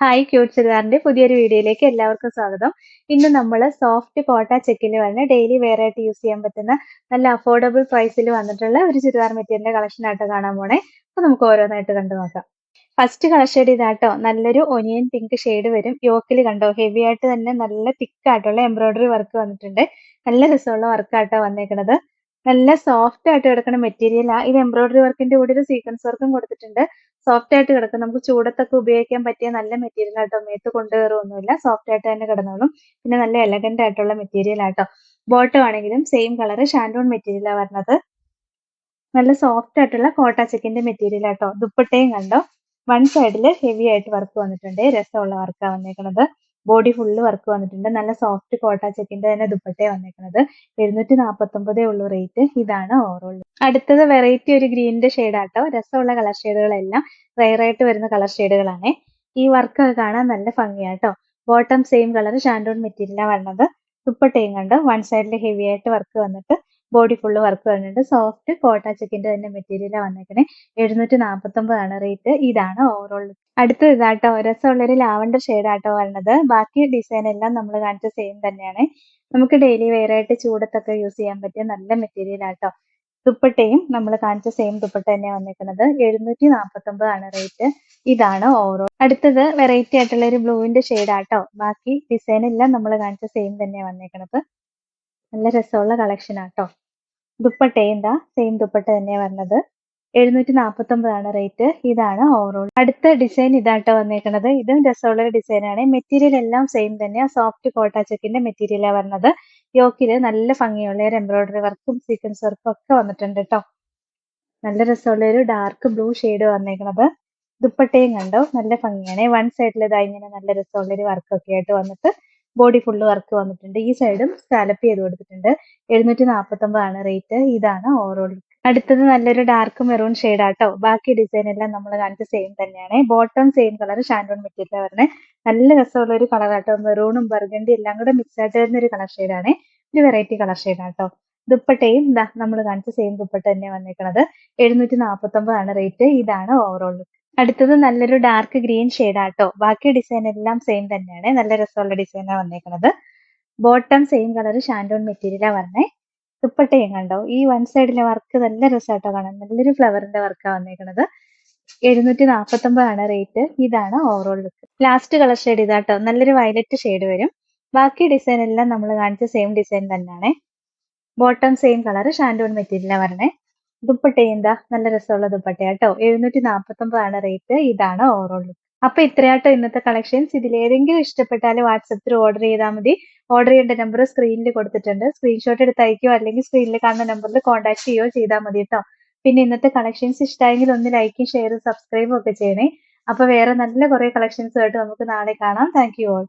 Hi cute ചുരിദാറിന്റെ പുതിയൊരു വീഡിയോയിലേക്ക് എല്ലാവർക്കും സ്വാഗതം. ഇന്ന് നമ്മൾ സോഫ്റ്റ് കോട്ട ചെക്കിൽ വന്ന് ഡെയിലി വെയർ ആയിട്ട് യൂസ് ചെയ്യാൻ പറ്റുന്ന നല്ല അഫോർഡബിൾ പ്രൈസിൽ വന്നിട്ടുള്ള ഒരു ചുരിദാർ മെറ്റീരിയലിന്റെ കളക്ഷൻ ആയിട്ട് കാണാൻ പോണേ. അപ്പൊ നമുക്ക് ഓരോന്നായിട്ട് കണ്ടു നോക്കാം. ഫസ്റ്റ് കളർ ഇതാട്ടോ. നല്ലൊരു ഒനിയൻ പിങ്ക് ഷെയ്ഡ് വരും. യോക്കിൽ കണ്ടോ? ഹെവി ആയിട്ട് തന്നെ നല്ല തിക്ക് ആയിട്ടുള്ള എംബ്രോയിഡറി വർക്ക് വന്നിട്ടുണ്ട്. നല്ല രസമുള്ള വർക്കാട്ടോ വന്നേക്കണത്. നല്ല സോഫ്റ്റ് ആയിട്ട് കിടക്കുന്ന മെറ്റീരിയൽ ഇത് എംബ്രോയിഡറി വർക്കിന്റെ കൂടെ ഒരു സീക്വൻസ് വർക്കും കൊടുത്തിട്ടുണ്ട്. സോഫ്റ്റ് ആയിട്ട് കിടക്കും. നമുക്ക് ചൂടത്തൊക്കെ ഉപയോഗിക്കാൻ പറ്റിയ നല്ല മെറ്റീരിയൽ ആട്ടോ. മേത്ത് കൊണ്ടുകയറൊന്നുമില്ല സോഫ്റ്റ് ആയിട്ട് തന്നെ കിടന്നോളും. പിന്നെ നല്ല എലഗന്റ് ആയിട്ടുള്ള മെറ്റീരിയൽ ആട്ടോ. ബോട്ടം ആണെങ്കിലും സെയിം കളർ ഷാൻഡോൺ മെറ്റീരിയലാണ് വരുന്നത് നല്ല സോഫ്റ്റ് ആയിട്ടുള്ള കോട്ട ചെക്കിന്റെ മെറ്റീരിയൽ ആട്ടോ. ദുപ്പട്ടയും കണ്ടോ? വൺ സൈഡിൽ ഹെവി ആയിട്ട് വർക്ക് വന്നിട്ടുണ്ട്. രസമുള്ള വർക്കാണ് വന്നേക്കുന്നത് ബോഡി ഫുള്ള് വർക്ക് വന്നിട്ടുണ്ട്. നല്ല സോഫ്റ്റ് കോട്ട ചെക്കിന്റെ തന്നെ ദുപ്പട്ടയാണ് വന്നേക്കുന്നത് എഴുന്നൂറ്റി നാൽപ്പത്തൊമ്പതേ ഉള്ളൂ റേറ്റ് ഇതാണ് ഓവറോൾ അടുത്തത് വെറൈറ്റി ഒരു ഗ്രീനിന്റെ ഷെയ്ഡാട്ടോ രസമുള്ള കളർ ഷെയ്ഡുകളെല്ലാം റയർ ആയിട്ട് വരുന്ന കളർ ഷെയ്ഡുകളാണ് ഈ വർക്ക് കാണാൻ നല്ല ഭംഗിയാട്ടോ ബോട്ടം സെയിം കളർ ഷാൻഡോൺ മെറ്റീരിയലാണ് വന്നത്. ദുപ്പട്ടയും കണ്ട് വൺ സൈഡിൽ ഹെവി ആയിട്ട് വർക്ക് വന്നിട്ട് ബോഡി ഫുള്ള് വർക്ക് വരുന്നുണ്ട് സോഫ്റ്റ് കോട്ട ചെക്കിന്റെ തന്നെ മെറ്റീരിയലാണ് വന്നേക്കണേ. എഴുന്നൂറ്റി നാൽപ്പത്തൊമ്പതാണ് റേറ്റ് ഇതാണ് ഓവറോൾ അടുത്ത ഇതാട്ടോ. രസമുള്ളൊരു ലാവണ്ടർ ഷെയ്ഡാട്ടോ വരണത് ബാക്കി ഡിസൈൻ എല്ലാം നമ്മൾ കാണിച്ച സെയിം തന്നെയാണ്. നമുക്ക് ഡെയിലി വെയർ ആയിട്ട് ചൂടത്തൊക്കെ യൂസ് ചെയ്യാൻ പറ്റിയ നല്ല മെറ്റീരിയൽ ആട്ടോ. ദുപ്പട്ടയും നമ്മൾ കാണിച്ച സെയിം ദുപ്പട്ട തന്നെ വന്നിരിക്കുന്നത് എഴുന്നൂറ്റി നാൽപ്പത്തൊമ്പതാണ് റേറ്റ് ഇതാണ് ഓവറോൾ അടുത്തത് വെറൈറ്റി ആയിട്ടുള്ള ഒരു ബ്ലൂവിന്റെ ഷെയ്ഡാട്ടോ ബാക്കി ഡിസൈൻ എല്ലാം നമ്മൾ കാണിച്ച സെയിം തന്നെയാണ് വന്നേക്കുന്നത് നല്ല രസമുള്ള കളക്ഷൻ ആട്ടോ. ദുപ്പട്ടയും എന്താ? സെയിം ദുപ്പട്ട തന്നെയാണ് വരുന്നത് എഴുന്നൂറ്റി നാൽപ്പത്തൊമ്പതാണ് റേറ്റ് ഇതാണ് ഓവറോൾ അടുത്ത ഡിസൈൻ ഇതാട്ടോ വന്നേക്കുന്നത് ഇതും രസമുള്ള ഡിസൈനാണ് മെറ്റീരിയൽ എല്ലാം സെയിം തന്നെയാണ് സോഫ്റ്റ് കോട്ടാ ചെക്കിന്റെ മെറ്റീരിയലാണ് വരുന്നത് യോക്കിൽ നല്ല ഭംഗിയുള്ള ഒരു എംബ്രോയിഡറി വർക്കും സീക്വൻസ് വർക്കും ഒക്കെ വന്നിട്ടുണ്ട് കേട്ടോ നല്ല രസമുള്ള ഒരു ഡാർക്ക് ബ്ലൂ ഷെയ്ഡ് വന്നേക്കുന്നത് ദുപ്പട്ടയും കണ്ടോ? നല്ല ഭംഗിയാണ്. വൺ സൈഡിൽ ഇതാ ഇങ്ങനെ നല്ല രസമുള്ള ഒരു വർക്കൊക്കെ ആയിട്ട് വന്നിട്ട് ബോഡി ഫുള്ള് വർക്ക് വന്നിട്ടുണ്ട്. ഈ സൈഡും സ്കാലപ്പ് ചെയ്ത് കൊടുത്തിട്ടുണ്ട്. എഴുന്നൂറ്റി നാൽപ്പത്തൊമ്പതാണ് റേറ്റ് ഇതാണ് ഓവറോൾ അടുത്തത് നല്ലൊരു ഡാർക്ക് മെറൂൺ ഷെയ്ഡ് ആട്ടോ. ബാക്കി ഡിസൈൻ എല്ലാം നമ്മൾ കാണിച്ച സെയിം തന്നെയാണ്. ബോട്ടം സെയിം കളർ ഷാൻഡോൺ മെറ്റീരിയൽ വരണേ. നല്ല രസമുള്ള ഒരു കളർ ആട്ടോ മെറൂണും ബർഗണ്ടി എല്ലാം കൂടെ മിക്സ് ആയിട്ട് വരുന്ന ഒരു കളർ ഷെയ്ഡാണ് ഒരു വെറൈറ്റി കളർ ഷെയ്ഡ് ആട്ടോ. ദുപ്പട്ടയും നമ്മൾ കാണിച്ച സെയിം ദുപ്പട്ട തന്നെ വന്നേക്കണത്. എഴുന്നൂറ്റി നാൽപ്പത്തൊമ്പതാണ് റേറ്റ് ഇതാണ് ഓവറോൾ ലുക്ക് അടുത്തത് നല്ലൊരു ഡാർക്ക് ഗ്രീൻ ഷെയ്ഡാട്ടോ ബാക്കി ഡിസൈൻ എല്ലാം സെയിം തന്നെയാണ്. നല്ല രസമുള്ള ഡിസൈനാണ് വന്നേക്കുന്നത് ബോട്ടം സെയിം കളർ ഷാൻഡോൺ മെറ്റീരിയലാണ് വരണേ ദുപ്പട്ടയും കണ്ടോ? ഈ വൺ സൈഡിലെ വർക്ക് നല്ല രസമായിട്ടോ കാണാൻ. നല്ലൊരു ഫ്ലവറിന്റെ വർക്കാണ് വന്നേക്കുന്നത് എഴുന്നൂറ്റി നാൽപ്പത്തൊമ്പതാണ് റേറ്റ് ഇതാണ് overall look last colour shade ഇതാട്ടോ. നല്ലൊരു വയലറ്റ് ഷെയ്ഡ് വരും. ബാക്കി ഡിസൈൻ എല്ലാം നമ്മൾ കാണിച്ച സെയിം ഡിസൈൻ തന്നെയാണ്. ബോട്ടം സെയിം കളർ ഷാൻഡോൺ മെറ്റീരിയലാണ് വരണേ. ദുപ്പട്ടയും എന്താ നല്ല രസമുള്ള ദുപ്പട്ടയാട്ടോ എഴുന്നൂറ്റി നാൽപ്പത്തൊമ്പതാണ് റേറ്റ് ഇതാണ് ഓവറോൾ അപ്പൊ ഇത്രയാട്ടോ ഇന്നത്തെ കളക്ഷൻസ് ഇതിലേതെങ്കിലും ഇഷ്ടപ്പെട്ടാൽ വാട്സപ്പിൽ ഓർഡർ ചെയ്താൽ മതി. ഓർഡർ ചെയ്യേണ്ട നമ്പർ സ്ക്രീനിൽ കൊടുത്തിട്ടുണ്ട്. സ്ക്രീൻഷോട്ട് എടുത്ത് അല്ലെങ്കിൽ സ്ക്രീനിൽ കാണുന്ന നമ്പറിൽ കോൺടാക്ട് ചെയ്യുകയോ ചെയ്താൽ മതി കേട്ടോ. പിന്നെ ഇന്നത്തെ കളക്ഷൻസ് ഇഷ്ടമായെങ്കിൽ ഒന്ന് ലൈക്കും ഷെയറും സബ്സ്ക്രൈബും ഒക്കെ ചെയ്യണേ. അപ്പൊ വേറെ നല്ല കുറെ കളക്ഷൻസ് ആയിട്ട് നമുക്ക് നാളെ കാണാം. Thank you all